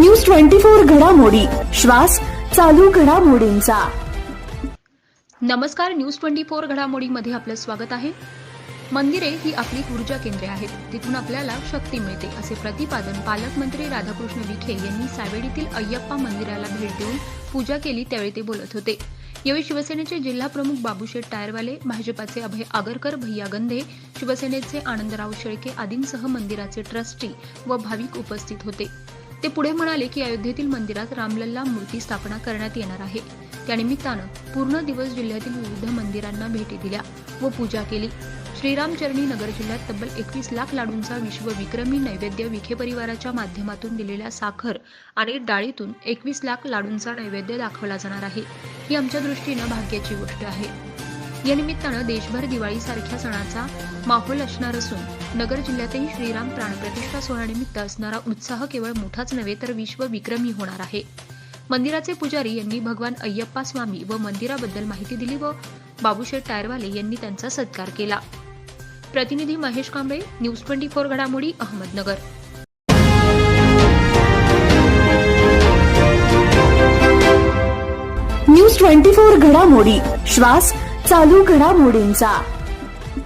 News twenty four घडामोडी. श्वास चालू घडामोडींचा. नमस्कार न्यूज ट्वेंटी फोर घडामोडीमध्ये आपलं स्वागत आहे. मंदिरे ही आपली ऊर्जा केंद्रे आहेत. तिथून आपल्याला शक्ती मिळते असे प्रतिपादन पालकमंत्री राधाकृष्ण विखे यांनी सावेडीतील अय्यप्पा मंदिराला भेट देऊन पूजा केली त्यावेळी ते बोलत होते. यावेळी शिवसेनेचे जिल्हा प्रमुख बाबूशेठ टायरवाले भाजपाचे अभय आगरकर भैया गंधे शिवसेनेचे आनंदराव शेळके आदींसह मंदिराचे ट्रस्टी व भाविक उपस्थित होते. ते पुढे म्हणाले की अयोध्येतील मंदिरात रामलल्ला मूर्ती स्थापना करण्यात येणार आहे. त्यानिमित्तानं पूर्ण दिवस जिल्ह्यातील विविध मंदिरांना भेटी दिल्या व पूजा केली. श्रीरामचरणी नगर जिल्ह्यात तब्बल एकवीस लाख लाडूंचा विश्वविक्रमी नैवेद्य विखे परिवाराच्या माध्यमातून दिलेल्या साखर आणि डाळीतून एकवीस लाख लाडूंचा नैवेद्य दाखवला जाणार आहे. ही आमच्या दृष्टीनं भाग्याची गोष्ट आहे. या निमित्तानं देशभर दिवाळीसारख्या सणाचा माहोल असणार असून नगर जिल्ह्यातही श्रीराम प्राणप्रतिष्ठा सोहळ्यानिमित्त असणारा उत्साह केवळ मोठाच नव्हे तर विश्वविक्रमी होणार आहे. मंदिराचे पुजारी यांनी भगवान अय्यप्पा स्वामी व मंदिराबद्दल माहिती दिली व बाबूशेठ टायरवाले यांनी त्यांचा सत्कार केला. प्रतिनिधी Mahesh Kamble news twenty four घडामोडी अहमदनगर. न्यूज ट्वेंटी फोर घडामोडी श्वास चालू घडामोडींचा.